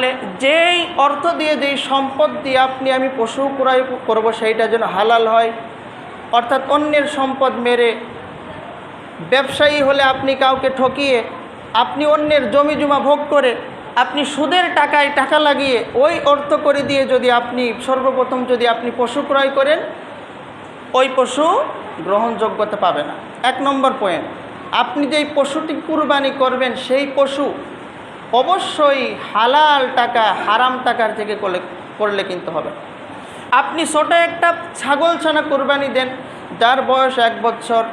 তাহলে যেই অর্থ দিয়ে যেই সম্পদ দিয়ে আপনি, আমি পশু ক্রয় করব, সেইটা যেন হালাল হয়। অর্থাৎ অন্যের সম্পদ মেরে ব্যবসায়ী হলে আপনি কাউকে ঠকিয়ে, আপনি অন্যের জমি জমা ভোগ করে, আপনি সুদের টাকায় টাকা লাগিয়ে, ওই অর্থ করে দিয়ে যদি আপনি, সর্বপ্রথম যদি আপনি পশু ক্রয় করেন, ওই পশু গ্রহণযোগ্যতা পাবে না। এক নম্বর পয়েন্ট আপনি যেই পশুটি কুরবানি করবেন, সেই পশু অবশ্যই হালাল টাকা, হারাম টাকার থেকে করলে করলে কিন্তু হবে। আপনি ছোটো একটা ছাগল ছানা কুরবানি দেন, যার বয়স এক বছর,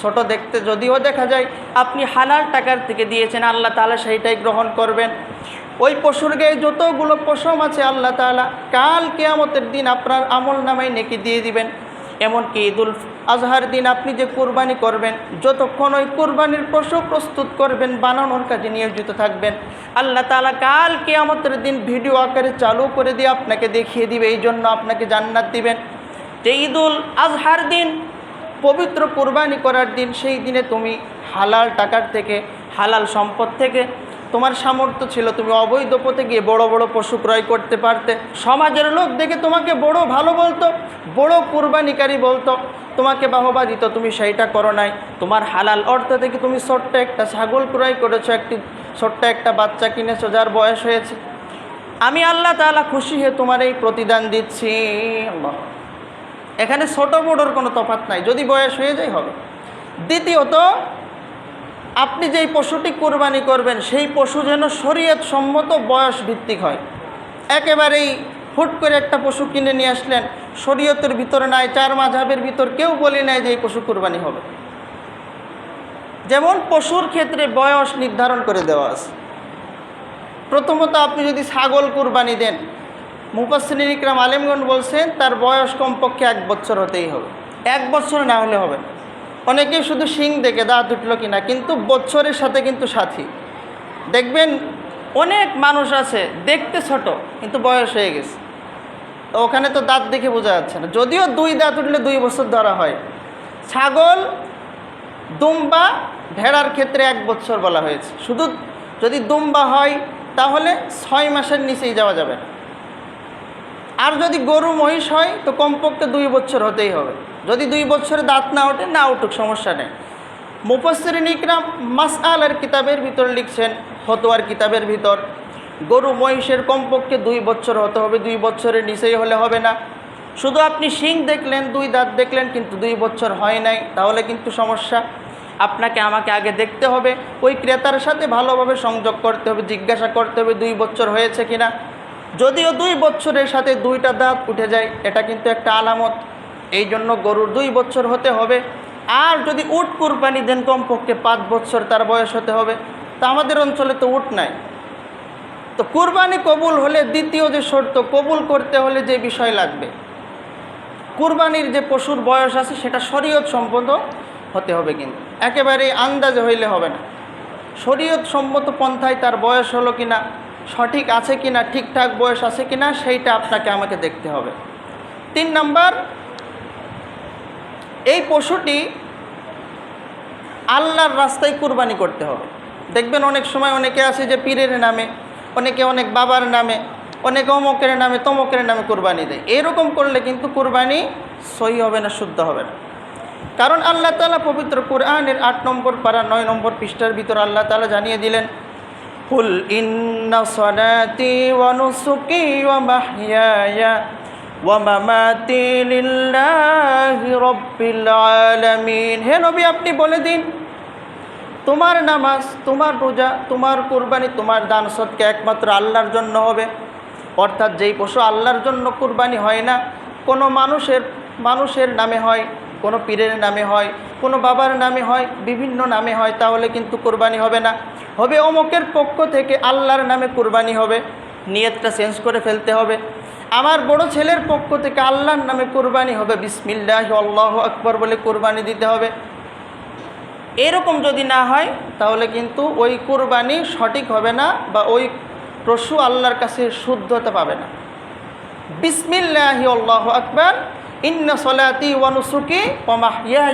ছোট দেখতে যদিও দেখা যায় আপনি হালাল টাকার থেকে দিয়েছেন, আল্লাহ তালা সেইটাই গ্রহণ করবেন। ওই পশুর গায়ে যতগুলো পশম আছে, আল্লাহ তাআলা কাল কেয়ামতের দিন আপনার আমল নামাই নেকি দিয়ে দিবেন। এমনকি ঈদুল আজহার দিন আপনি যে কুরবানি করবেন, যতক্ষণ ওই কুরবানির পশু প্রস্তুত করবেন, বানানোর কাজে নিয়োজিত থাকবেন, আল্লাহ তাআলা কাল কেয়ামতের দিন ভিডিও আকারে চালু করে দিয়ে আপনাকে দেখিয়ে দিবে এই জন্য আপনাকে জান্নাত দিবেন। যে ঈদুল আজহার দিন, পবিত্র কোরবানি করার দিন, সেই দিনে তুমি হালাল টাকার থেকে, হালাল সম্পদ থেকে তোমার সামর্থ্য ছিল, তুমি অবৈধ পথে গিয়ে বড় বড় পশু ক্রয় করতে পারতে। সমাজের লোক দেখে তোমাকে বড় ভালো বলতো, বড় কোরবানিকারী বলতো। তোমাকে বাহবা দিত, তুমি সেইটা করো নাই। তোমার হালাল অর্থ থেকে তুমি ছোট্ট একটা ছাগল ক্রয় করেছ, একটি ছোট্ট একটা বাচ্চা কিনেছো যার বয়স হয়েছে। আমি আল্লাহ তাআলা খুশি হয়ে তোমার এই প্রতিদান দিচ্ছি। এখানে ছোট বড়োর কোনো তফাৎ নাই, যদি বয়স হয়ে যায় হবে। দ্বিতীয়ত আপনি যেই পশুটি কোরবানি করবেন, সেই পশু যেন শরীয়ত সম্মত বয়স ভিত্তিক হয়। একেবারেই হুট করে একটা পশু কিনে নিয়ে আসলেন, শরীয়তের ভিতরে নাই, চার মাঝাবের ভিতর কেউ বলে নাই যে এই পশু কোরবানি হবে। যেমন পশুর ক্ষেত্রে বয়স নির্ধারণ করে দেওয়া আছে। প্রথমত আপনি যদি ছাগল কুরবানি দেন মুফাসির ইকরাম আলিমগঞ্জ বলছেন, তার বয়স কমপক্ষে এক বছর হতেই হবে। এক বছর না হলে হবে না। অনেকেই শুধু শিং দেখে দাঁত উঠল কিনা, কিন্তু বছরের সাথে কিন্তু সাথী। দেখবেন অনেক মানুষ আছে, দেখতে ছোট, কিন্তু বয়স হয়ে গেছে। তো ওখানে তো দাঁত দেখে বোঝা যাচ্ছে না। যদিও দুই দাঁত উঠলে দুই বছর ধরা হয়। ছাগল, দুম্বা, ভেড়ার ক্ষেত্রে এক বছর বলা হয়েছে। শুধু যদি দুম্বা হয়, তাহলে ছয় মাসের নিচেই যাওয়া যাবে না। আর যদি গরু মহিষ হয়, তো কমপক্ষে দুই বছর হতেই হবে। যদি দুই বছরে দাঁত না ওঠে, না উঠুক, সমস্যা নেই। মুফসরিন ইকরাম মাস আলের কিতাবের ভিতর লিখছেন, ফতোয়ার কিতাবের ভিতর, গরু মহিষের কমপক্ষে দুই বছর হতে হবে, দুই বছরের নিচেই হলে হবে না। শুধু আপনি শিং দেখলেন, দুই দাঁত দেখলেন, কিন্তু দুই বছর হয় নাই, তাহলে কিন্তু সমস্যা। আপনাকে আমাকে আগে দেখতে হবে, ওই ক্রেতার সাথে ভালোভাবে সংযোগ করতে হবে, জিজ্ঞাসা করতে হবে দুই বছর হয়েছে কিনা। যদিও দুই বছরের সাথে দুইটা দাঁত উঠে যায়, এটা কিন্তু একটা আলামত। এই জন্য গরুর দুই বছর হতে হবে। আর যদি উট কুরবানি দেন কমপক্ষে পাঁচ বছর তার বয়স হতে হবে। তা আমাদের অঞ্চলে তো উট নাই। তো কুরবানি কবুল হলে দ্বিতীয় যে শর্ত, কবুল করতে হলে যে বিষয় লাগবে। কুরবানির যে পশুর বয়স আছে, সেটা শরীয়ত সম্পন্ন হতে হবে কিন্তু। একেবারে আন্দাজে হইলে হবে না। শরীয়ত সম্মত পন্থায় তার বয়স হলো কিনা সঠিক আছে কি না ঠিকঠাক বয়স আছে কি না সেইটা আপনাকে আমাকে দেখতে হবে। তিন নাম্বার, এই পশুটি আল্লাহর রাস্তায় কুরবানি করতে হবে। দেখবেন অনেক সময় অনেকে আছে যে পীরের নামে, অনেকে অনেক বাবার নামে, অনেকে অমকের নামে, তমকের নামে কুরবানি দেয়। এরকম করলে কিন্তু কুরবানি সহি হবে না, শুদ্ধ হবে না। কারণ আল্লাহ তালা পবিত্র কোরআনের আট নম্বর পারা নয় নম্বর পৃষ্ঠার ভিতর আল্লাহ তালা জানিয়ে দিলেন ওয়া নুসুকি ওয়া মাহইয়ায়া ওয়া মামাতি লিল্লাহি রাব্বিল আলামিন। হে নবী, আপনি বলে দিন, তোমার নামাজ, তোমার রোজা, তোমার কুরবানি, তোমার দান সৎকে একমাত্র আল্লাহর জন্য হবে। অর্থাৎ যেই পশু আল্লাহর জন্য কুরবানি হয় না, কোনো মানুষের মানুষের নামে হয়, কোনো পীরের নামে হয়, কোনো বাবার নামে হয়, বিভিন্ন নামে হয়, তাহলে কিন্তু কোরবানি হবে না। হবে অমকের পক্ষ থেকে আল্লাহর নামে কুরবানি হবে। নিয়তটা চেঞ্জ করে ফেলতে হবে। আমার বড় ছেলের পক্ষ থেকে আল্লাহর নামে কোরবানি হবে। বিসমিল্লাহ, আল্লাহ আকবর বলে কোরবানি দিতে হবে। এরকম যদি না হয়, তাহলে কিন্তু ওই কোরবানি সঠিক হবে না বা ওই পশু আল্লাহর কাছে শুদ্ধতা পাবে না। বিসমিল্লাহি, আল্লাহ আকবর। ইন্না সলাতি ওয়ানুসুকি ওমাহিয়া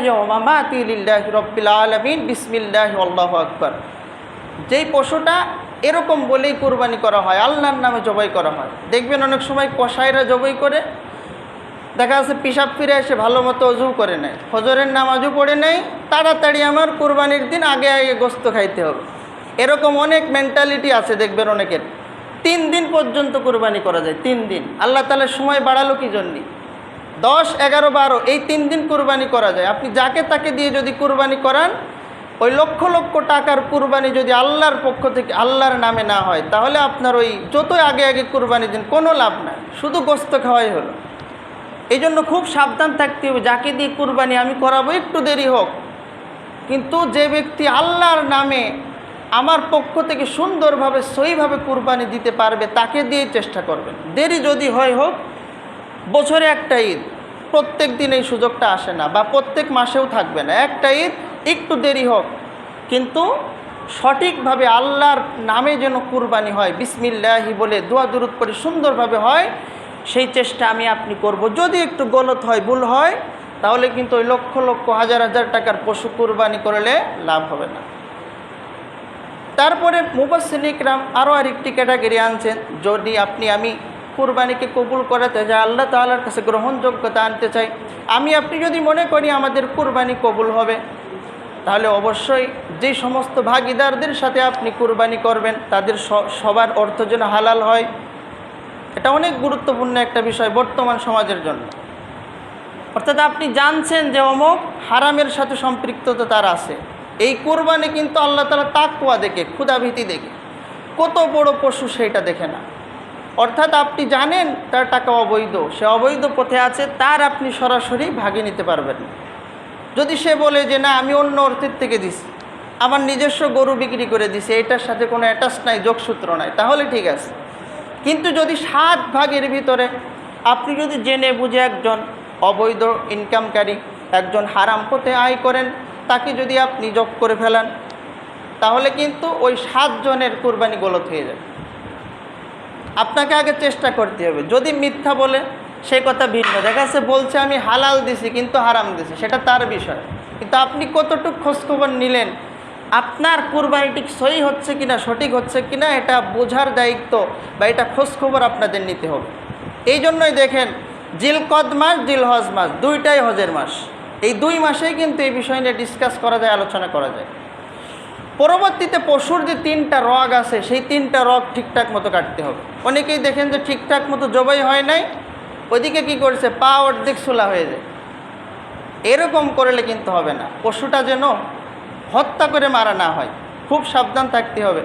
রব্বিল আলমিন। বিসমিল্লাহি, আল্লাহ আকবর। যেই পশুটা এরকম বলেই কুরবানি করা হয়, আল্লাহর নামে জবাই করা হয়। দেখবেন অনেক সময় কসাইরা জবাই করে, দেখা যাচ্ছে পিসাব ফিরে এসে ভালো মতো অজু করে নেয়, ফজরের নামাজও পড়ে নেয়, তাড়াতাড়ি আমার কুরবানির দিন আগে আগে গোস্ত খাইতে হবে। এরকম অনেক মেন্টালিটি আছে দেখবেন অনেকের। তিন দিন পর্যন্ত কুরবানি করা যায়, তিন দিন। আল্লাহ তালের সময় বাড়ালো কি জন্যে? দশ, এগারো, বারো, এই তিন দিন কুরবানি করা যায়। আপনি যাকে তাকে দিয়ে যদি কুরবানি করান ওই লক্ষ লক্ষ টাকার কুরবানি যদি আল্লাহর পক্ষ থেকে আল্লাহর নামে না হয়, তাহলে আপনার ওই যতই আগে আগে কুরবানি দিন, কোনো লাভ নাই। শুধু গোস্ত খাওয়াই হলো। এই জন্য খুব সাবধান থাকতে হবে। যাকে দিয়ে কুরবানি আমি করাবো, একটু দেরি হোক। কিন্তু যে ব্যক্তি আল্লাহর নামে আমার পক্ষ থেকে সুন্দরভাবে, সহিভাবে কুরবানি দিতে পারবে, তাকে দিয়েই চেষ্টা করবেন। দেরি যদি হয় হোক, বছরে একটা ঈদ, প্রত্যেক দিন এই সুযোগটা আসে না বা প্রত্যেক মাসেও থাকবে না। একটা ঈদ একটু দেরি হোক। কিন্তু সঠিকভাবে আল্লাহর নামে যেন কুরবানি হয়, বিসমিল্লাহি বলে দোয়া দুরুদ করে সুন্দরভাবে হয়, সেই চেষ্টা আমি আপনি করব। যদি একটু গলত হয়, ভুল হয়, তাহলে কিন্তু ওই লক্ষ লক্ষ, হাজার হাজার টাকার পশু কুরবানি করলে লাভ হবে না। তারপরে মুবাসিনিকরাম আরও আরেকটি ক্যাটাগরি আনছেন, যদি আপনি আমি কুরবানিকে কবুল করাতে চাই, আল্লাহ তাল্লার কাছে গ্রহণযোগ্যতা আনতে চাই, আমি আপনি যদি মনে করি আমাদের কুরবানি কবুল হবে তাহলে অবশ্যই যে সমস্ত ভাগিদারদের সাথে আপনি কুরবানি করবেন, তাদের সবার অর্থ যেন হালাল হয়। এটা অনেক গুরুত্বপূর্ণ একটা বিষয় বর্তমান সমাজের জন্য। অর্থাৎ আপনি জানছেন যে অমুক হারামের সাথে সম্পৃক্ততা তার আছে। এই কোরবানি কিন্তু আল্লাহ তালা তাকুয়া দেখে ক্ষুদাভীতি দেখে। কত বড় পশু সেইটা দেখে না। অর্থাৎ আপনি জানেন তার টাকা অবৈধ, সে অবৈধ পথে আছে, তার আপনি সরাসরি ভাগে নিতে পারবেন না। যদি সে বলে যে, না, আমি অন্য অর্থের থেকে দিছি, আমার নিজস্ব গরু বিক্রি করে দিছি, এটার সাথে কোনো অ্যাটাচ নাই, যোগসূত্র নাই, তাহলে ঠিক আছে। কিন্তু যদি সাত ভাগের ভিতরে আপনি যদি জেনে বুঝে একজন অবৈধ ইনকামকারী একজন হারাম পথে আয় করেন, তাকে যদি আপনি যোগ করে ফেলান, তাহলে কিন্তু ওই সাতজনের কোরবানি গলত হয়ে যাবে। আপনাকে আগে চেষ্টা করতে হবে। যদি মিথ্যা বলে সেই কথা ভিন্ন। দেখা যাচ্ছে বলছে, আমি হালাল দিছি, কিন্তু হারাম দিছি। সেটা তার বিষয়। কিন্তু আপনি কতটুকু খোঁজখবর নিলেন? আপনার কুরবানি ঠিক সহি হচ্ছে কিনা, সঠিক হচ্ছে কিনা, এটা বোঝার দায়িত্ব বা এটা খোঁজখবর আপনাদের নিতে হবে। এই জন্যই দেখেন, জিলকদ মাস, জিলহজ মাস, দুইটাই হজের মাস। এই দুই মাসেই কিন্তু এই বিষয় নিয়ে ডিসকাস করা যায়, আলোচনা করা যায়। পরবর্তীতে পশুর যে তিনটা রগ আছে, সেই তিনটা রগ ঠিকঠাক মতো কাটতে হবে। অনেকেই দেখেন যে ঠিকঠাক মতো জবাই হয় নাই ওইদিকে কি করছে, পা অর্ধেক সোলা হয়ে যায়। এরকম করলে কিন্তু হবে না। পশুটা যেন হত্যা করে মারা না হয়, খুব সাবধান থাকতে হবে।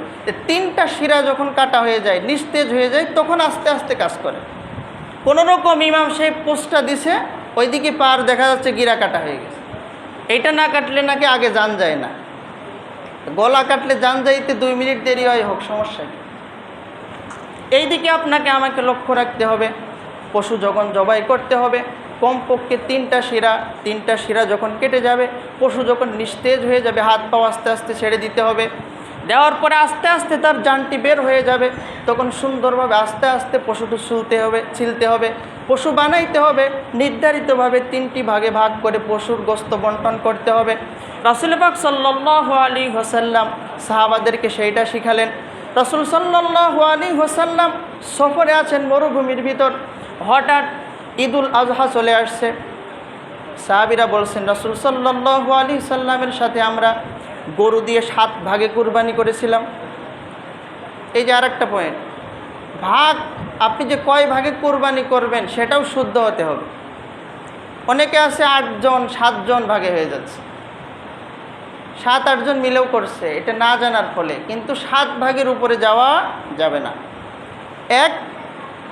তিনটা শিরা যখন কাটা হয়ে যায়, নিস্তেজ হয়ে যায়, তখন আস্তে আস্তে কাজ করে। কোনো রকম ইমাম সেই পোস্টটা দিছে, ওইদিকে পার দেখা যাচ্ছে গিরা কাটা হয়ে গেছে। এইটা না কাটলে নাকি আগে যান যায় না। গলা কাটলে যান যাইতে দুই মিনিট দেরি হয়, হোক, সমস্যা কি? এই আপনাকে আমাকে লক্ষ্য রাখতে হবে। পশু যখন জবাই করতে হবে, কমপক্ষে তিনটা শিরা তিনটা শিরা যখন কেটে যাবে, পশু যখন নিস্তেজ হয়ে যাবে, হাত পাও আস্তে আস্তে ছেড়ে দিতে হবে। দেওয়ার পরে আস্তে আস্তে তার জানটি বের হয়ে যাবে। তখন সুন্দরভাবে আস্তে আস্তে পশুটি ছুলতে হবে, ছিলতে হবে। পশু বানাইতে হবে, নির্ধারিতভাবে তিনটি ভাগে ভাগ করে পশুর গোস্ত বন্টন করতে হবে। রাসুল পাক সাল্লাহ আলী হোসাল্লাম সাহাবাদেরকে সেইটা শিখালেন। রসুল সাল্লাহ আলী হোসাল্লাম সফরে আছেন মরুভূমির ভিতর। হঠাৎ ঈদুল আজহা চলে আসছে। সাহাবিরা বলছেন, রসুল সাল্লাহ আলী সাল্লামের সাথে আমরা গরু দিয়ে সাত ভাগে কুরবানি করেছিলাম। এই যে আর একটা পয়েন্ট ভাগ আপনি যে কয় ভাগে কোরবানি করবেন সেটাও শুদ্ধ হতে হবে। অনেকে আছে আটজন, সাতজন ভাগে হয়ে যাচ্ছে। সাত, আটজন মিলেও করছে, এটা না জানার ফলে। কিন্তু সাত ভাগের উপরে যাওয়া যাবে না। এক,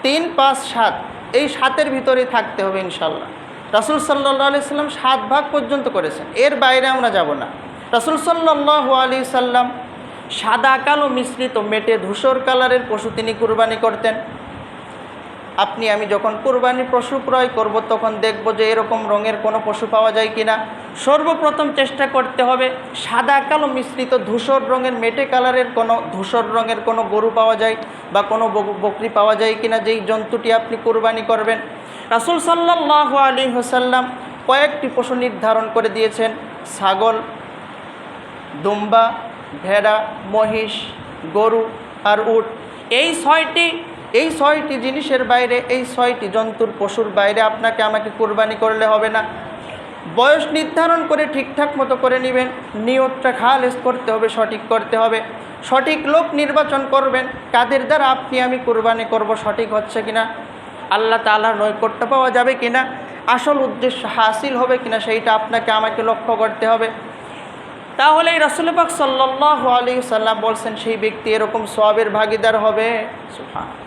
তিন, পাঁচ, সাত। এই সাতের ভিতরে থাকতে হবে ইনশাল্লাহ রাসুল সাল্লাহ আলি সাল্লাম সাত ভাগ পর্যন্ত করেছেন। এর বাইরে আমরা যাব না। রাসুল সাল্লাহ আলি সাল্লাম সাদা কালো মিশ্রিত মেটে ধূসর কালারের পশু তিনি কুরবানি করতেন। আপনি, আমি যখন কুরবানি পশু ক্রয় করব, তখন দেখব যে এরকম রঙের কোনো পশু পাওয়া যায় কিনা। সর্বপ্রথম চেষ্টা করতে হবে সাদা কালো মিশ্রিত ধূসর রঙের, মেটে কালারের কোনো, ধূসর রঙের কোনো গরু পাওয়া যায় বা কোনো বক- বকরি পাওয়া যায় কিনা, যেই জন্তুটি আপনি কুরবানি করবেন। রাসুল সাল্লাহ আলী হোসাল্লাম কয়েকটি পশু নির্ধারণ করে দিয়েছেন। ছাগল, দুম্বা, ভেড়া, মহিষ, গরু আর উট। এই ছয়টি এই ছয়টি জিনিসের বাইরে, এই ছয়টি জন্তুর পশুর বাইরে আপনাকে আমাকে কোরবানি করলে হবে না। বয়স নির্ধারণ করে ঠিকঠাক মতো করে নেবেন, নিয়তটা খালেস করতে হবে, সঠিক করতে হবে। সঠিক লোক নির্বাচন করবেন, কাদের দ্বারা আপনি আমি কোরবানি করব, সঠিক হচ্ছে কিনা, আল্লাহ তালার নৈকট্য পাওয়া যাবে কিনা, আসল উদ্দেশ্য হাসিল হবে কিনা, সেইটা আপনাকে আমাকে লক্ষ্য করতে হবে। তাহলে রসুল পাক সাল্লাহ আলী সাল্লাম বলছেন, সেই ব্যক্তি এরকম সবের ভাগিদার হবে। সুবহান।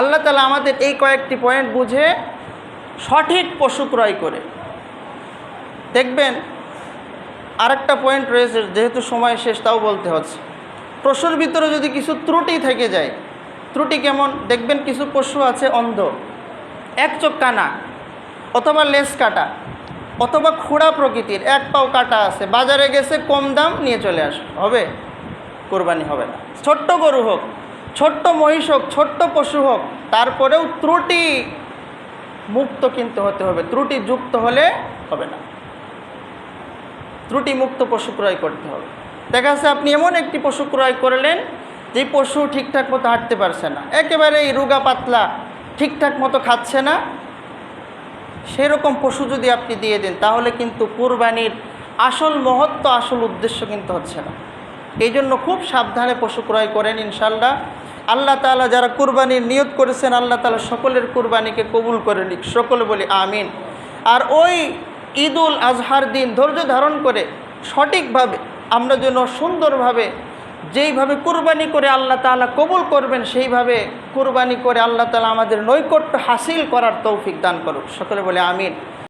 আল্লাহ তালা আমাদের এই কয়েকটি পয়েন্ট বুঝে সঠিক পশু ক্রয় করে। দেখবেন, আরেকটা পয়েন্ট রয়েছে, যেহেতু সময় শেষ, তাও বলতে হচ্ছে। পশুর ভিতরে যদি কিছু ত্রুটি থেকে যায়, ত্রুটি কেমন? দেখবেন কিছু পশু আছে অন্ধ। এক চোখ কানা, অথবা লেস কাটা, অথবা খোড়া প্রকৃতির, এক পাও কাটা আছে, বাজারে গেছে, কম দাম নিয়ে চলে আস হবে? কোরবানি হবে না। ছোট্ট গরু হোক ছোট্ট মহিষ হোক, ছোট্ট পশু হোক, তারপরেও ত্রুটি মুক্ত কিন্তু হতে হবে। ত্রুটি যুক্ত হলে হবে না। ত্রুটি মুক্ত পশু ক্রয় করতে হবে। দেখা যাচ্ছে আপনি এমন একটি পশু ক্রয় করলেন, যে পশু ঠিকঠাক মতো হাঁটতে পারছে না। একেবারে এই রুগা পাতলা, ঠিকঠাক মতো খাচ্ছে না। সেরকম পশু যদি আপনি দিয়ে দেন, তাহলে কিন্তু কুরবানির আসল মহত্ব, আসল উদ্দেশ্য কিন্তু হচ্ছে না। এই জন্য খুব সাবধানে পশু ক্রয় করেন ইনশাল্লাহ আল্লাহ তালা যারা কুরবানির নিয়ত করেছেন, আল্লাহ তালা সকলের কুরবানিকে কবুল করে নিক। সকলে বলি আমিন। আর ওই ঈদুল আজহার দিন ধৈর্য ধারণ করে সঠিকভাবে, আমরা যেন সুন্দরভাবে যেইভাবে কুরবানি করে আল্লাহ তাআলা কবুল করবেন, সেইভাবে কুরবানি করে আল্লাহ তালা আমাদের নৈকট্য হাসিল করার তৌফিক দান করুক। সকলে বলে আমিন।